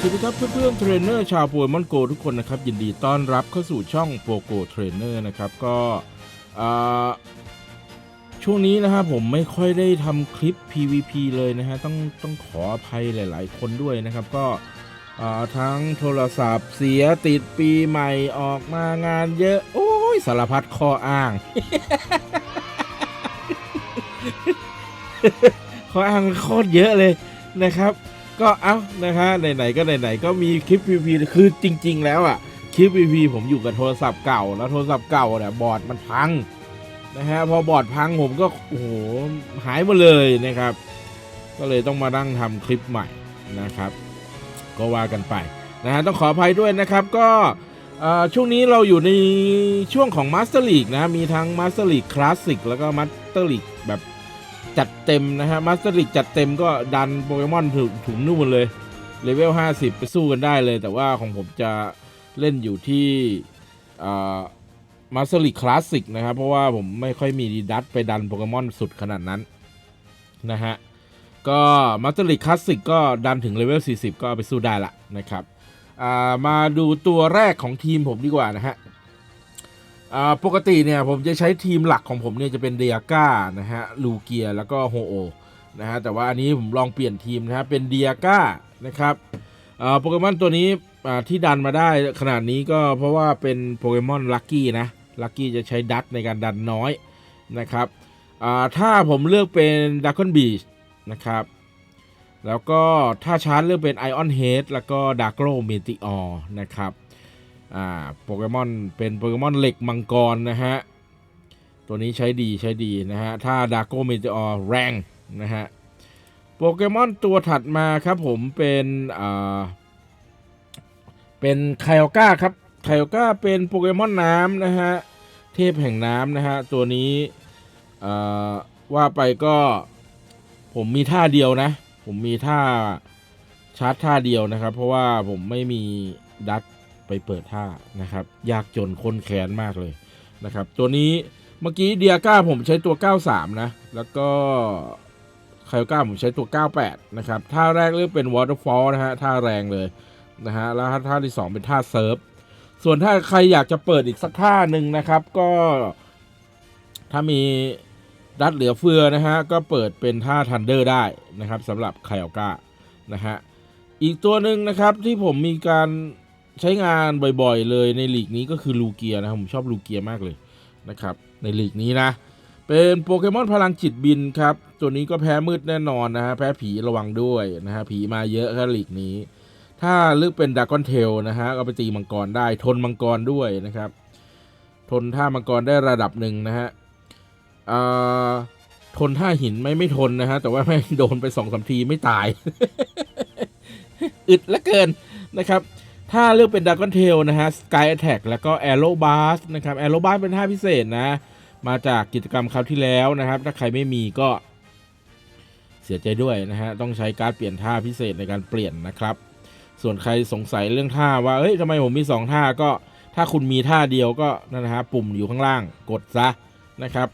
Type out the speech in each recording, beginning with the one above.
สวัสดีครับเพื่อนๆเทรนเนอร์ชาวโปเกมอนโกทุกคนนะครับ ยินดีต้อนรับเข้าสู่ช่องโปโกเทรนเนอร์นะครับก็ช่วงนี้นะครับผมไม่ค่อยได้ทำคลิป PVP เลยนะฮะต้องต้องขออภัยหลาย ๆ คนด้วยนะครับ ก็ทั้งโทรศัพท์เสียติดปีใหม่ออกมางานเยอะ โอ้ยสารพัดข้ออ้าง ข้ออ้างโคตรเยอะเลยนะครับ ก็เอ้านะฮะไหนๆก็ไหนๆก็มีคลิป PVP คือจริง ๆ แล้วอะคลิป PVP ผมอยู่กับโทรศัพท์เก่า แล้วโทรศัพท์เก่าเนี่ยบอร์ดมันพังนะฮะพอบอร์ดพังผมก็โอ้โหหายหมดเลยนะครับ ก็เลยต้องมานั่งทำคลิปใหม่นะครับ ก็ว่ากันไปนะฮะต้องขออภัยด้วยนะครับก็ช่วงนี้เราอยู่ในช่วงของ Master League นะ มีทั้ง Master League Classic แล้วก็ Master League แบบ จัดเต็มนะฮะ Master League จัดเต็มก็ดันโปเกมอนถึงถึงนู่นเลยเลเวล 50 ไปสู้กันได้เลย แต่ว่าของผมจะเล่นอยู่ที่มาสเตอร์ลีคลาสสิกนะครับ เพราะว่าผมไม่ค่อยมีดีดัตไปดันโปเกมอนสุดขนาดนั้นนะฮะก็มาสเตอร์ลีคลาสสิกก็ดันถึงเลเวล 40 ก็ไปสู้ได้ละนะครับมาดูตัวแรกของทีมผมดีกว่านะฮะ ปกติเนี่ยผมจะใช้ทีมหลักของผมเนี่ยจะเป็นเดียก้านะฮะลูเกียแล้วก็โฮโอนะฮะแต่ว่าอันนี้ผมลองเปลี่ยนทีมนะฮะเป็นเดียก้านะครับโปเกมอนตัวนี้ที่ดันมาได้ขนาดนี้ก็เพราะว่าเป็นโปเกมอนลัคกี้นะลัคกี้จะใช้ดัตในการดันน้อยนะครับถ้าผมเลือกเป็นดักคอนบีชนะครับแล้วก็ถ้าชาร์จเลือกเป็นไอออนเฮดแล้วก็ดาร์กโรเมติออนะครับ อ่าโปเกมอนเป็นโปเกมอนเหล็กมังกรนะฮะ ตัวนี้ใช้ดีใช้ดีนะฮะ ถ้าดาร์กโรเมติออแรงนะฮะ โปเกมอนตัวถัดมาครับผมเป็นอ่าเป็นไคโอก้าครับไคโอก้าเป็นโปเกมอนน้ำนะฮะ เทพแห่งน้ำนะฮะ ตัวนี้อ่าว่าไปก็ผมมีท่าเดียวนะ ผมมีท่าชาร์จท่าเดียวนะครับ เพราะว่าผมไม่มีดัต ไปเปิดท่านะครับ ยากจนคนแขนมากเลยนะครับ ตัวนี้เมื่อกี้เดียก้าผมใช้ตัว 93 นะ แล้วก็ไคโอก้าผมใช้ตัว 98 นะครับ ท่าแรกเรียกเป็น Waterfall นะฮะ ท่าแรงเลยนะฮะ แล้วท่าที่ 2 เป็นท่าเซิร์ฟ ส่วนถ้าใครอยากจะเปิดอีกสักท่าหนึ่งนะครับ ก็ถ้ามีดัดเหลือเฟือนะฮะ ก็เปิดเป็นท่าทันเดอร์ได้นะครับสำหรับไคโอก้านะฮะ อีกตัวหนึ่งนะครับที่ผมมีการ ใช้งานบ่อย ๆ เลยในลีกนี้ก็คือลูเกียนะครับผมชอบลูเกียมากเลยนะครับ ในลีกนี้นะ เป็นโปเกมอนพลังจิตบินครับ ตัวนี้ก็แพ้มืดแน่นอนนะฮะแพ้ผีระวังด้วยนะฮะผีมาเยอะครับลีกนี้ ถ้าเลือกเป็นดากอนเทลนะฮะก็ไปตีมังกรได้ทนมังกรด้วยนะครับ ทนท่ามังกรได้ระดับหนึ่งนะฮะอ่าทนท่าหินไม่ไม่ทนนะฮะแต่ว่าแม่งโดนไปสองสามทีไม่ตายอึดลือเกินนะครับ ถ้าเลือกเป็นดากอนเทลนะฮะ Sky Attack แล้วก็ Arrow Blast นะครับ Arrow Blast เป็นท่าพิเศษนะ มาจากกิจกรรมคราวที่แล้วนะครับ ถ้าใครไม่มีก็เสียใจด้วยนะฮะ ต้องใช้การดเปลี่ยนท่าพิเศษในการเปลี่ยนนะครับ ส่วนใครสงสัยเรื่องท่าว่า เอ้ยทำไมผมมี 2 ท่าก็ ถ้าคุณมีท่าเดียวก็นั่นนะฮะ ปุ่มอยู่ข้างล่าง กดซะนะครับ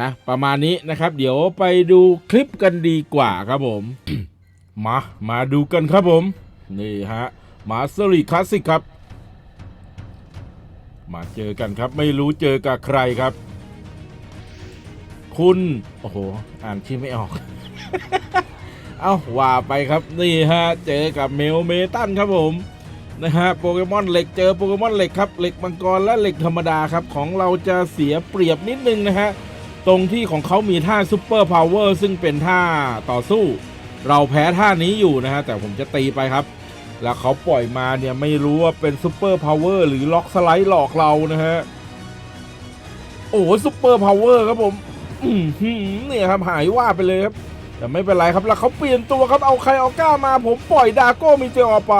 อะประมาณนี้นะครับ เดี๋ยวไปดูคลิปกันดีกว่าครับผม มา มาดูกันครับผม นี่ฮะ มาสเตอรี่คลาสสิกครับ มาเจอกันครับไม่รู้เจอกับใครครับ คุณ โอ้โห อ่านชื่อไม่ออก เอาว่าไปครับนี่ฮะ เจอกับเมลเมตันครับผมนะฮะโปเกมอนเหล็กเจอโปเกมอนเหล็กครับเหล็กมังกรและเหล็กธรรมดาครับ ของเราจะเสียเปรียบนิดนึงนะฮะ ตรงที่ของเขามีท่าซูเปอร์พาวเวอร์ซึ่งเป็นท่าต่อสู้ เราแพ้ท่านี้อยู่นะฮะ แต่ผมจะตีไปครับ แล้วเขาปล่อยมาเนี่ยไม่รู้ว่าเป็นซูเปอร์พาวเวอร์หรือล็อกสไลด์หลอกเรานะฮะ โอ้ซูเปอร์พาวเวอร์ครับผมเนี่ยครับหายว่าไปเลยครับ แต่ไม่เป็นไรครับแล้วเขาเปลี่ยนตัวครับเอาใครเอาก้ามา ผมปล่อยดาโก้มิเตอร์ไป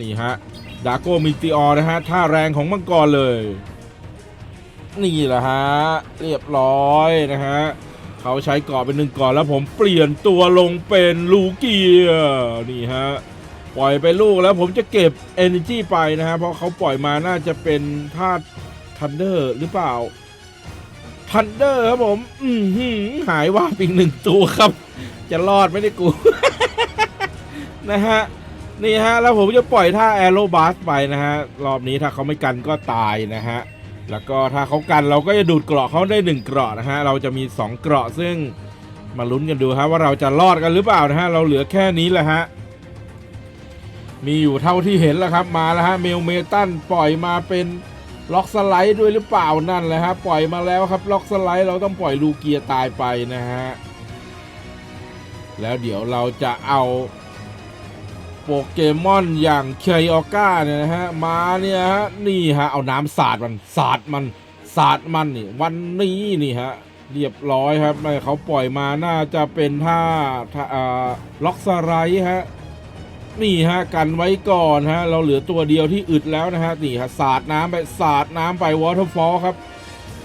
นี่ฮะดาโก้มิเตอร์นะฮะท่าแรงของมังกรเลย นี่แหละฮะ เรียบร้อยนะฮะ เขาใช้กาะเป็นหนึ่งก่อนแล้วผมเปลี่ยนตัวลงเป็นลูเกียนี่ฮะปล่อยไปลูกแล้วผมจะเก็บ Energy ไปนะฮะเพราะเขาปล่อยมาน่าจะเป็นธาตุทันเดอร์หรือเปล่าทันเดอร์ครับผม อืหืหายว่าอีกหนึ่งตัวครับ จะรอดไม่ได้กู นะฮะ นี่ฮะ แล้วผมจะปล่อยท่าแอโรบาสไปนะฮะ รอบนี้ถ้าเขาไม่กันก็ตายนะฮะ แล้วก็ถ้าเขากันเราก็จะดูดเกราะเขาได้หนึ่งเกราะนะฮะ เราจะมีสองเกราะซึ่งมาลุ้นกันดูฮะว่าเราจะรอดกันหรือเปล่านะฮะ เราเหลือแค่นี้แหละฮะ มีอยู่เท่าที่เห็นแล้วครับมาแล้วฮะเมลเมตันปล่อยมาเป็นล็อกสไลด์ด้วยหรือเปล่านั่นแหละฮะปล่อยมาแล้วครับล็อกสไลด์เราต้องปล่อยลูเกียตายไปนะฮะแล้วเดี๋ยวเราจะเอา โปเกมอนอย่างเคยออก้าเนี่ยนะฮะมาเนี่ยฮะนี่ฮะเอาน้ำสาดมันสาดมันสาดมันนี่วันนี้นี่ฮะเรียบร้อยครับเขาปล่อยมาน่าจะเป็นท่าท่าอ่าล็อกสไลด์ฮะนี่ฮะกันไว้ก่อนฮะเราเหลือตัวเดียวที่อึดแล้วนะฮะนี่ฮะสาดน้ำไปสาดน้ำไปวอเตอร์ฟอลครับ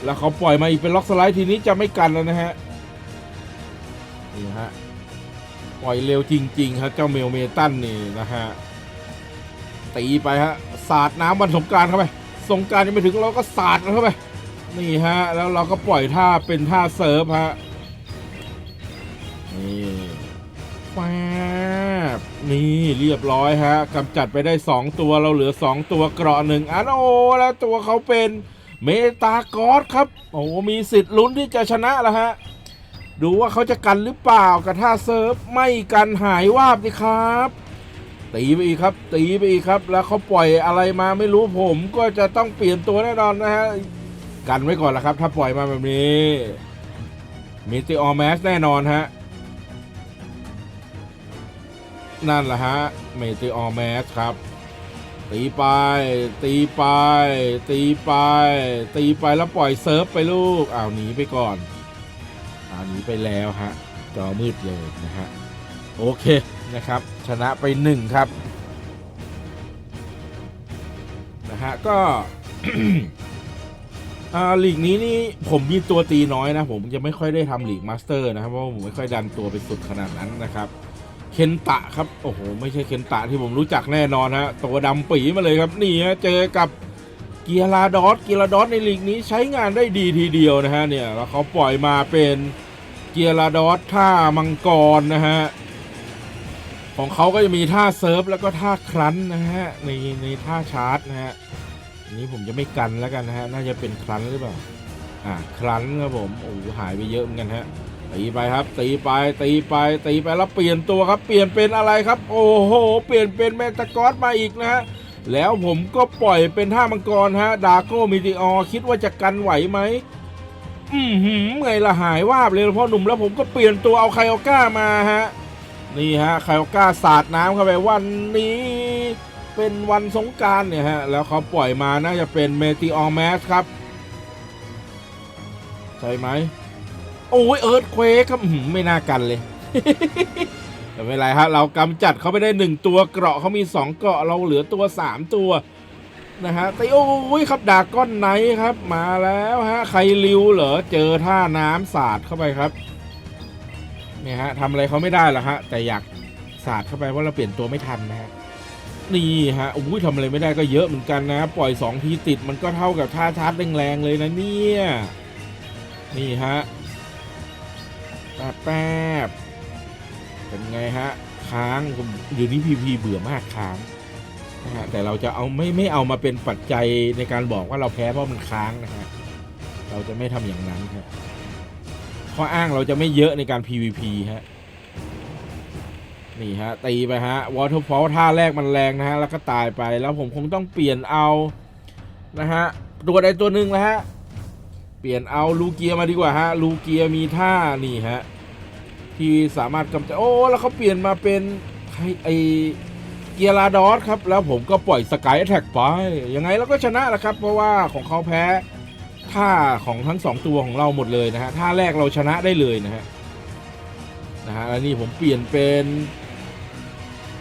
แล้วเขาปล่อยมาอีกเป็นล็อกสไลด์ทีนี้จะไม่กันแล้วนะฮะนี่ฮะ ปล่อยเร็วจริง ๆ ครับ เจ้าเมลเมตันนี่นะฮะตีไปฮะสาดน้ำวันสงการเข้าไปสงการยังไม่ถึงเราก็สาดเข้าไปนี่ฮะแล้วเราก็ปล่อยท่าเป็นท่าเซิร์ฟฮะนี่แฟบนี่เรียบร้อยฮะกำจัดไปได้ 2 ตัวเราเหลือ 2 ตัวเกราะหนึ่งอันโอ้แล้วตัวเขาเป็นเมตากอสครับ โอ้มีสิทธิ์ลุ้นที่จะชนะแล้วฮะ ดูว่าเขาจะกันหรือเปล่ากับท่าเซิร์ฟไม่กันหายวาบดิครับ ตีไปอีกครับ ตีไปอีกครับ แล้วเขาปล่อยอะไรมาไม่รู้ผมก็จะต้องเปลี่ยนตัวแน่นอนนะฮะกันไว้ก่อนละครับ ถ้าปล่อยมาแบบนี้มีติออแมสแน่นอนฮะนั่นแหละฮะเมติออแมสครับ ตีไป ตีไป ตีไป ตีไปแล้วปล่อยเซิร์ฟไปลูกอ้าวหนีไปก่อน หนีไปแล้วฮะจอมืดเลยนะฮะโอเคนะครับ ชนะไปหนึ่งครับนะฮะก็อ่าลีกนี้นี่ผมมีตัวตีน้อยนะ ผมจะไม่ค่อยได้ทำลีกมาสเตอร์นะครับเพราะผมไม่ค่อยดันตัวไปสุดขนาดนั้นนะครับ เคนตะครับ โอ้โห ไม่ใช่เคนตะที่ผมรู้จักแน่นอนฮะตัวดำปีมาเลยครับ นี่ฮะเจอกับเกียร์ลาดอสเกียร์ลาดอสในลีกนี้ใช้งานได้ดีทีเดียวนะฮะเนี่ยแล้วเขาปล่อยมาเป็น เกียร์ลาดอสท่ามังกรนะฮะ ของเขาก็จะมีท่าเซิร์ฟแล้วก็ท่าครั้นนะฮะ ในในท่าชาร์จนะฮะนี้ผมจะไม่กันแล้วกันนะฮะ น่าจะเป็นครั้นหรือเปล่า อ่าครั้นครับผม โอ้โหหายไปเยอะเหมือนกันฮะ ตีไปครับ ตีไปตีไปตีไปแล้วเปลี่ยนตัวครับ เปลี่ยนเป็นอะไรครับ โอ้โห เปลี่ยนเป็นแมตากอสมาอีกนะฮะ แล้วผมก็ปล่อยเป็นท่ามังกรฮะ ดาโก้มิติออคิดว่าจะกันไหวไหม อืมหืมไงละหายวาบเลยพ่อหนุ่มแล้วผมก็เปลี่ยนตัวเอาไคโอก้ามาฮะ นี่ฮะไคโอก้าสาดน้ำเข้าไปวันนี้ เป็นวันสงการเนี่ยฮะ แล้วเขาปล่อยมาน่าจะเป็นเมติออแมสครับ ใช่ไหม โอ้ยเอิร์ธเควกครับหือไม่น่ากันเลยแต่ไม่เป็นไรฮะเรากำจัดเขาไปได้หนึ่งตัวเกราะเขามีสองเกราะเราเหลือตัวสามตัว นะฮะแต่โอ้ยครับดาก้อนไนท์ครับ มาแล้วฮะ ใครริวเหรอ เจอท่าน้ำสาดเข้าไปครับ เนี่ยฮะทำอะไรเขาไม่ได้หรอกฮะ แต่อยากสาดเข้าไปเพราะเราเปลี่ยนตัวไม่ทันนะฮะ นี่ฮะโอ้ยทำอะไรไม่ได้ก็เยอะเหมือนกันนะ ปล่อยสองทีติดมันก็เท่ากับท่าชาร์จแรงๆเลยนะเนี่ย นี่ฮะแป๊บเป็นไงฮะ ค้างผมเดี๋ยวนี้พีพีเบื่อมากค้าง นะฮะแต่เราจะเอาไม่ไม่เอามาเป็นปัจจัยในการบอกว่าเราแพ้เพราะมันค้างนะฮะเราจะไม่ทำอย่างนั้นครับข้ออ้างเราจะไม่เยอะในการ PVP ฮะนี่ฮะตีไปฮะวอเตอร์ฟอลท่าแรกมันแรงนะฮะแล้วก็ตายไปแล้วผมคงต้องเปลี่ยนเอานะฮะตัวใดตัวหนึ่งแล้วฮะเปลี่ยนเอาลูเกียมาดีกว่าฮะลูเกียมีท่านี่ฮะที่สามารถกำจัดโอ้แล้วเขาเปลี่ยนมาเป็นไอ กียร์ลาดอสครับ แล้วผมก็ปล่อยสกายแท็กไป ยังไงเราก็ชนะแหละครับ เพราะว่าของเขาแพ้ท่าของทั้งสองตัวของเราหมดเลยนะฮะท่าแรกเราชนะได้เลยนะฮะนะฮะแล้วนี่ผมเปลี่ยนเป็น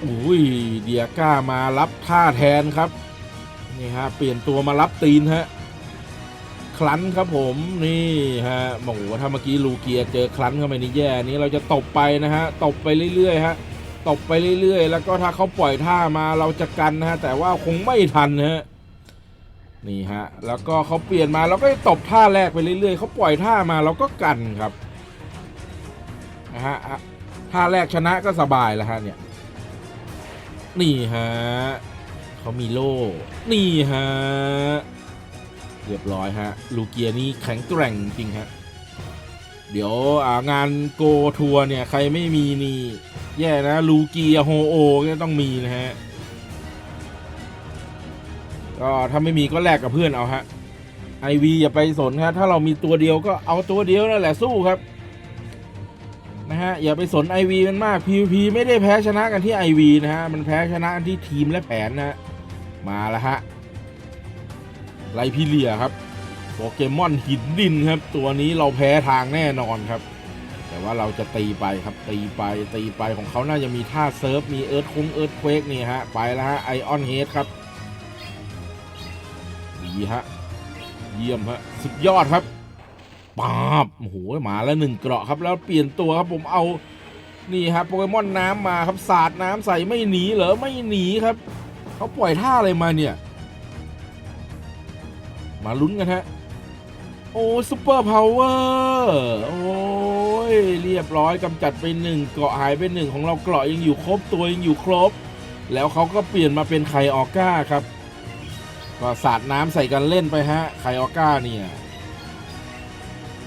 อุ้ยเดียก้ามารับท่าแทนครับนี่ฮะเปลี่ยนตัวมารับตีนฮะคลันครับผมนี่ฮะโอ้โหถ้าเมื่อกี้ลูเกียเจอคลันเข้าไปนี่แย่นี้เราจะตบไปนะฮะตบไปเรื่อยๆฮะ ตบไปเรื่อยๆ แล้วก็ถ้าเขาปล่อยท่ามาเราจะกันนะฮะแต่ว่าคงไม่ทันฮะนี่ฮะแล้วก็เขาเปลี่ยนมาเราก็ตบท่าแรกไปเรื่อยๆเขาปล่อยท่ามาเราก็กันครับนะฮะท่าแรกชนะก็สบายแล้วฮะเนี่ยนี่ฮะเขามีโล่นี่ฮะเรียบร้อยฮะลูเกียนี่แข็งแกร่งจริงฮะเดี๋ยวงานโกทัวร์เนี่ยใครไม่มีนี่ แย่นะลูเกียโฮโอก็ต้องมีนะฮะก็ถ้าไม่มีก็แลกกับเพื่อนเอาฮะไอวีอย่าไปสนครับถ้าเรามีตัวเดียวก็เอาตัวเดียวนั่นแหละสู้ครับนะฮะอย่าไปสน IV มันมาก PVP ไม่ได้แพ้ชนะกันที่ IV นะฮะมันแพ้ชนะกันที่ทีมและแผนนะฮะมาแล้วฮะไลพีเลียครับโปเกมอนหินดินครับ ตัวนี้เราแพ้ทางแน่นอนครับ แต่ว่าเราจะตีไปครับตีไปตีไปของเขาน่าจะมีท่าเซิร์ฟ มีเอิร์ธคุ้งเอิร์ธเควกนี่ฮะ ไปแล้วฮะไอออนเฮดครับ ดีฮะ เยี่ยมฮะ สุดยอดครับปาบโอ้โหมาแล้วหนึ่งเกราะครับ แล้วเปลี่ยนตัวครับผมเอานี่ครับโปเกมอนน้ำมาครับสาดน้ำใส่ไม่หนีเหรอไม่หนีครับเขาปล่อยท่าอะไรมาเนี่ย มาลุ้นกันฮะ โอ้ซุปเปอร์พาวเวอร์โอ้ ยเรียบร้อยกำจัดไปหนึ่งเกาะหายไปหนึ่งของเราเกราะยังอยู่ครบตัวยังอยู่ครบ แล้วเขาก็เปลี่ยนมาเป็นไคออก้าครับ ก็สาดน้ำใส่กันเล่นไปฮะไคออก้าเนี่ย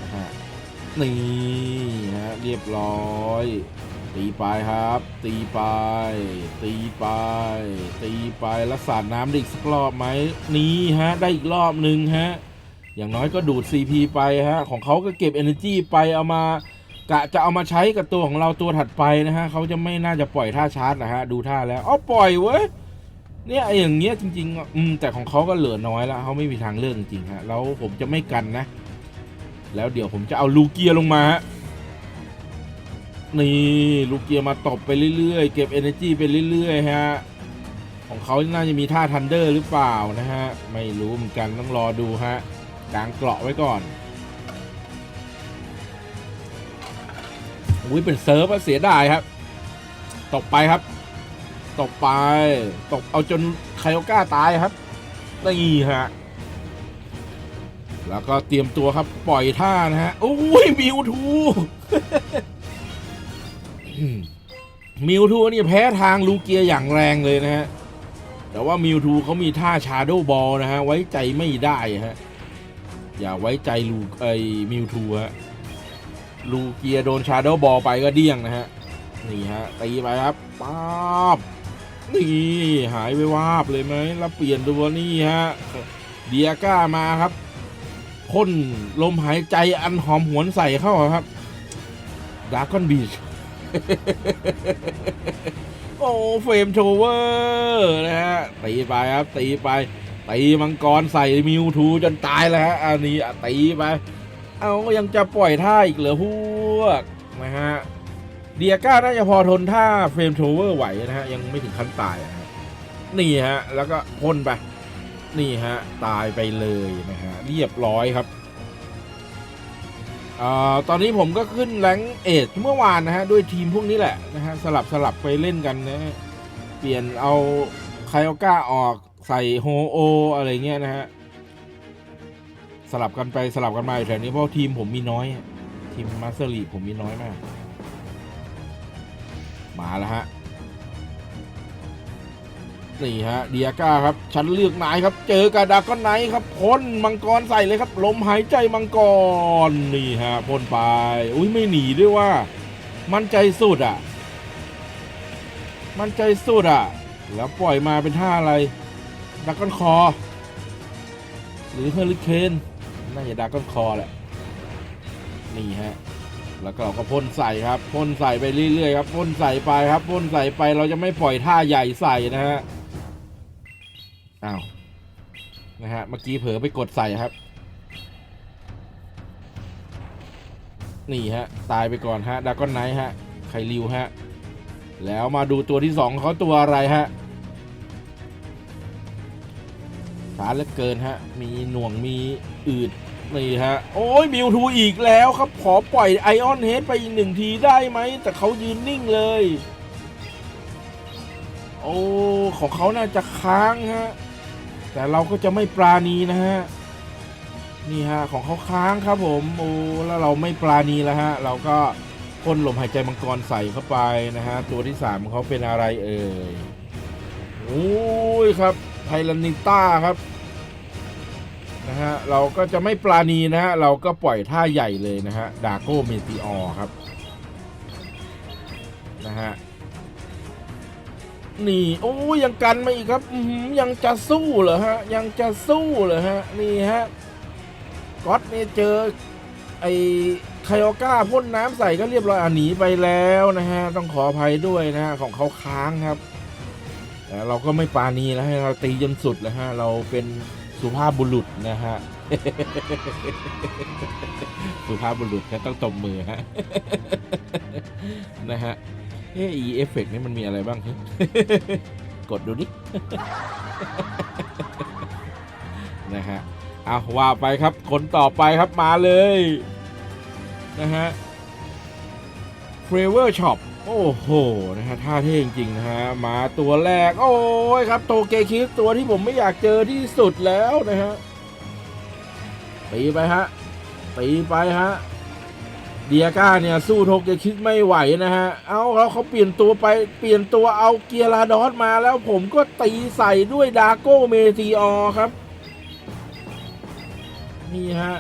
นะฮะนี่ฮะเรียบร้อย ตีไปครับ ตีไป ตีไป ตีไปแล้วสาดน้ำได้อีกสักรอบไหมนี่ฮะได้อีกรอบหนึ่งฮะอย่างน้อยก็ดูด CP ไปฮะ ของเขาก็เก็บ Energy ไปเอามา กะจะเอามาใช้กับตัวของเราตัวถัดไปนะฮะเขาจะไม่น่าจะปล่อยท่าชาร์จนะฮะดูท่าแล้วอ๋อปล่อยเว้ยเนี่ยไออย่างเงี้ยจริงๆอืมแต่ของเขาก็เหลือน้อยแล้วเขาไม่มีทางเลือกจริงๆฮะแล้วผมจะไม่กันนะ แล้วเดี๋ยวผมจะเอาลูเกียลงมาฮะนี่ลูเกียมาตบไปเรื่อยๆ เก็บ Energy ไปเรื่อยๆฮะของเขาน่าจะมีท่าทันเดอร์หรือเปล่านะฮะไม่รู้เหมือนกันต้องรอดูฮะกางเกราะไว้ก่อน อุ้ยเป็นเซิร์ฟเสียดายครับ ตกไปครับ ตกไป ตกเอาจนไคโอก้าตายครับนี่ฮะ แล้วก็เตรียมตัวครับ ปล่อยท่านะฮะ โอ้ยมิวทู มิวทูนี่แพ้ทางลูเกียอย่างแรงเลยนะฮะ แต่ว่ามิวทูเขามีท่าชาโดว์บอลนะฮะ ไว้ใจไม่ได้ฮะ อย่าไว้ใจลูไอ้มิวทูฮะ ลูเกียโดนชาโดว์บอลไปก็เดี้ยงนะฮะ นี่ฮะตีไปครับป๊าบนี่หายไปวาบเลยไหมแล้วเปลี่ยนตัวนี่ฮะเดียก้ามาครับพ่นลมหายใจอันหอมหวนใส่เข้าครับดาร์กอนบีชโอ้เฟรมโชเวอร์นะฮะตีไปครับตีไปตีมังกรใส่มิวทูจนตายแล้วฮะอันนี้ตีไป เอายังจะปล่อยท่าอีกเหรอพวกนะฮะเดียก้าน่าจะพอทนท่าเฟรมโชเวอร์ไหวนะฮะ ยังไม่ถึงขั้นตายะฮะนี่ฮะ แล้วก็พ่นไป นี่ฮะ ตายไปเลยนะฮะ เรียบร้อยครับอ่าตอนนี้ผมก็ขึ้นแรงเอทเมื่อวานนะฮะ ด้วยทีมพวกนี้แหละนะฮะ สลับสลับไปเล่นกันนะฮะเปลี่ยนเอาไคโอก้าออกใส่โฮโออะไรเงี้ยนะฮะ สลับกันไปสลับกันมาอยู่แถวนี้เพราะทีมผมมีน้อย ทีมมาสเตอร์ลีผมมีน้อยมาก มาแล้วฮะนี่ฮะเดียก้าครับฉันเลือกนายครับ เจอกับดาก้อนไนครับพ่นมังกรใส่เลยครับ ลมหายใจมังกรนี่ฮะพ่นไป อุ้ยไม่หนีด้วยว่า มั่นใจสุดอะ มั่นใจสุดอะ แล้วปล่อยมาเป็นท่าอะไรดากก้อนคอ หรือเฮอริเคน น่าจะดากอนคอแหละ นี่ฮะ แล้วก็เราก็พ่นใส่ครับ พ่นใส่ไปเรื่อยๆครับ พ่นใส่ไปครับ พ่นใส่ไปเราจะไม่ปล่อยท่าใหญ่ใส่นะฮะ อ้าว นะฮะ เมื่อกี้เผลอไปกดใส่ครับ นี่ฮะ ตายไปก่อนฮะ ดาก้อนไนท์ฮะ ไคริวฮะ แล้วมาดูตัวที่สองเขาตัวอะไรฮะาเหลือเกินฮะ มีหน่วงมีอืดนี่ฮะ โอ้ยมิวทูอีกแล้วครับ ขอปล่อยไอออนเฮดไปอีกหนึ่งทีได้ไหม แต่เขายืนนิ่งเลย โอ้ ของเขาน่าจะค้างฮะ แต่เราก็จะไม่ปราณีนะฮะ นี่ฮะ ของเขาค้างครับผม โอ้ แล้วเราไม่ปราณีแล้วฮะ เราก็พ่นลมหายใจมังกรใส่เข้าไปนะฮะ ตัวที่สามของเขาเป็นอะไรเอ่ยโอ้ยครับไทรันนิต้าครับ นะฮะเราก็จะไม่ปราณีนะฮะเราก็ปล่อยท่าใหญ่เลยนะฮะดาโก้เมติออครับนะฮะนี่โอ้ยังกันมาอีกครับยังจะสู้เหรอฮะยังจะสู้เหรอฮะนี่ฮะก๊อตเนี่ยเจอไอ้ไคโอก้าพ่นน้ำใส่ก็เรียบร้อยอะหนีไปแล้วนะฮะต้องขออภัยด้วยนะฮะของเขาค้างครับแต่เราก็ไม่ปาณีแล้วให้เราตีจนสุดแล้วฮะเราเป็น สุภาพบุรุษนะฮะ สุภาพบุรุษนะต้องตบมือฮะ นะฮะเอ้อีเอฟเฟกนี่มันมีอะไรบ้าง กดดูดิ นะฮะเอาว่าไปครับ คนต่อไปครับมาเลย นะฮะ f l a v o r Shop โอ้โหนะฮะท่าเท่จริงๆนะฮะมาตัวแรก โอ้ยครับโตเกคิสตัวที่ผมไม่อยากเจอที่สุดแล้วนะฮะตีไปฮะตีไปฮะเดียก้าเนี่ยสู้โทเกคิสไม่ไหวนะฮะ เอาแล้วเขาเปลี่ยนตัวไปเปลี่ยนตัวเอาเกียร์ลาดอสมาแล้วผมก็ตีใส่ด้วยดาโก้เมทีออครับ นี่ฮะ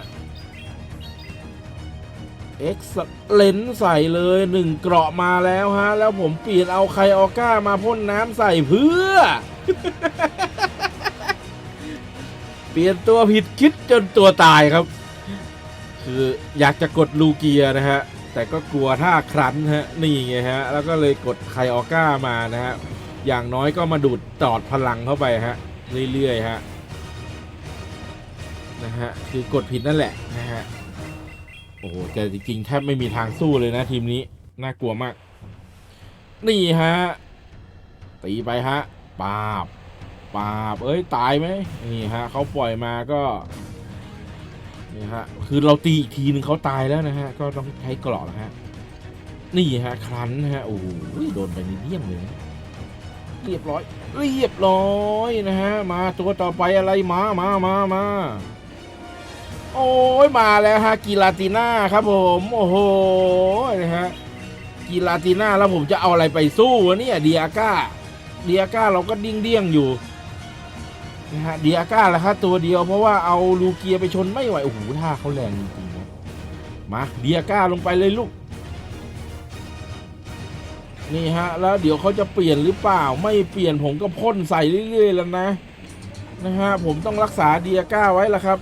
เอ็กซ์เลนใส่เลยหนึ่งเกราะมาแล้วฮะ แล้วผมเปลี่ยนเอาไคออก้ามาพ่นน้ำใส่เพื่อ เปลี่ยนตัวผิดคิดจนตัวตายครับ คืออยากจะกดลูเกียนะฮะ แต่ก็กลัวท่าครั้นฮะ นี่ไงฮะ แล้วก็เลยกดไคออก้ามานะฮะ อย่างน้อยก็มาดูดตอดพลังเข้าไปฮะ เรื่อยๆฮะนะฮะคือกดผิดนั่นแหละนะฮะ โอ้โหแต่จริงๆแทบไม่มีทางสู้เลยนะทีมนี้ น่ากลัวมาก นี่ฮะ ตีไปฮะปาบปาบ เอ้ย ตายไหมนี่ฮะเขาปล่อยมาก็นี่ฮะ คือเราตีอีกทีหนึ่งเขาตายแล้วนะฮะ ก็ต้องใช้กราะแล้วฮะ นี่ฮะ ครั้นฮะ โอ้โหโดนไปนิดเดียวเลยนะเรียบร้อย เรียบร้อยนะฮะ มาตัวต่อไปอะไรมา มา มา มา โอ้ยมาแล้วฮะกีลาติน่าครับผม โอ้โหนะฮะกีลาติน่าแล้วผมจะเอาอะไรไปสู้วะเนี่ยเดียก้าเดียก้าเราก็ดิ้งเดี้ยงอยู่นะฮะเดียก้าแหละครับตัวเดียวเพราะว่าเอาลูเกียไปชนไม่ไหวโอ้โหท่าเขาแรงจริงๆนะมาเดียก้าลงไปเลยลูกนี่ฮะแล้วเดี๋ยวเขาจะเปลี่ยนหรือเปล่า ไม่เปลี่ยนผมก็พ่นใส่เรื่อยๆแล้วนะนะฮะผมต้องรักษาเดียก้าไว้ละครับ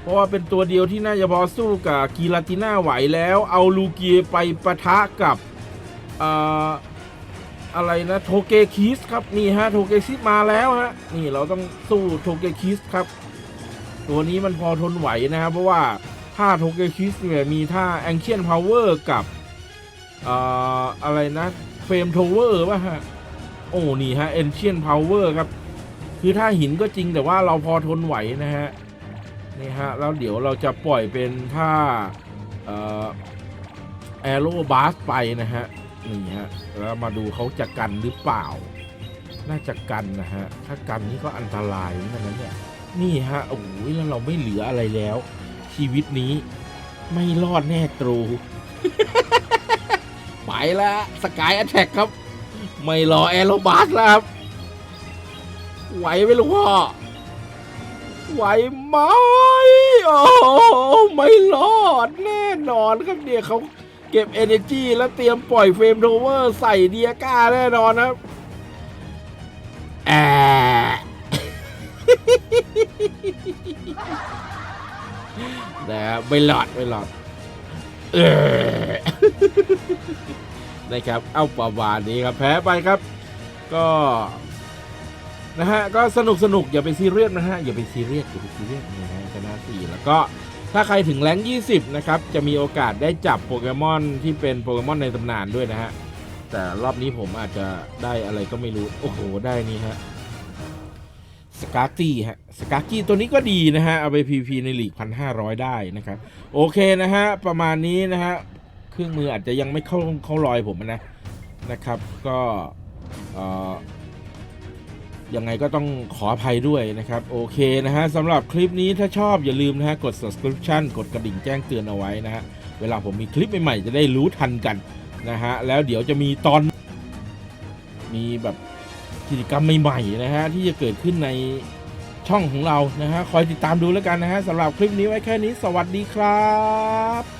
เพราะว่าเป็นตัวเดียวที่น่าจะพอสู้กับกีลาติน่าไหวแล้ว เอาลูเกียไปปะทะกับอะไรนะโทเกคิสครับนี่ฮะโทเกคิสมาแล้วฮะนี่เราต้องสู้โทเกคิสครับ ตัวนี้มันพอทนไหวนะครับเพราะว่าท่าโทเกคิสเนี่ยมีท่าแองเชียนพาวเวอร์กับอะไรนะเฟรมโทเวอร์ป่ะฮะโอ้นี่ฮะเอนเชียนพาวเวอร์ครับ คือท่าหินก็จริงแต่ว่าเราพอทนไหวนะฮะ นี่ฮะ แล้วเดี๋ยวเราจะปล่อยเป็นท่าเอ่อแอโรบาสไปนะฮะ นี่ฮะ แล้วมาดูเขาจะกันหรือเปล่า น่าจะกันนะฮะ ถ้ากันนี่ก็อันตรายเหมือนกันนะเนี่ย นี่ฮะ โอ้ยแล้วเราไม่เหลืออะไรแล้ว ชีวิตนี้ไม่รอดแน่ตรู ไปแล้วสกายแอ t แทกครับ ไม่รอแอโรบาสแล้วครับ ไหวไหมลูกพ่อไหวไหม โอ้ไม่รอดแน่นอนครับเนี่ยเขาเก็บ energy แล้วเตรียมปล่อยเฟรมโทเวอร์ใส่เดียก้าแน่นอนครับแอะนะไม่หลอดไม่หลอดเออนะครับ เอาประมาณนี้ครับแพ้ไปครับ ก็ นะฮะก็สนุกสนุกอย่าไปซีเรียสนะฮะอย่าไปซีเรียสอย่าไปซีเรียสนะฮะชนะสี่แล้วก็ถ้าใครถึงแรงค์20 นะครับ จะมีโอกาสได้จับโปเกมอนที่เป็นโปเกมอนในตำนานด้วยนะฮะ แต่รอบนี้ผมอาจจะได้อะไรก็ไม่รู้ โอ้โห ได้นี่ฮะ สกากี้ฮะ สกากี้ตัวนี้ก็ดีนะฮะ เอาไป PVP ในหลีกพันห้าร้อยได้นะครับ โอเคนะฮะ ประมาณนี้นะฮะ เครื่องมืออาจจะยังไม่เข้าเข้ารอยผมนะ นะครับ ก็ เอ่อ ยังไงก็ต้องขออภัยด้วยนะครับ โอเคนะฮะสำหรับคลิปนี้ถ้าชอบอย่าลืมนะฮะกด subscription กดกระดิ่งแจ้งเตือนเอาไว้นะฮะเวลาผมมีคลิปใหม่ๆจะได้รู้ทันกันนะฮะแล้วเดี๋ยวจะมีตอนมีแบบกิจกรรมใหม่ๆนะฮะที่จะเกิดขึ้นในช่องของเรานะฮะคอยติดตามดูแล้วกันนะฮะสำหรับคลิปนี้ไว้แค่นี้ สวัสดีครับ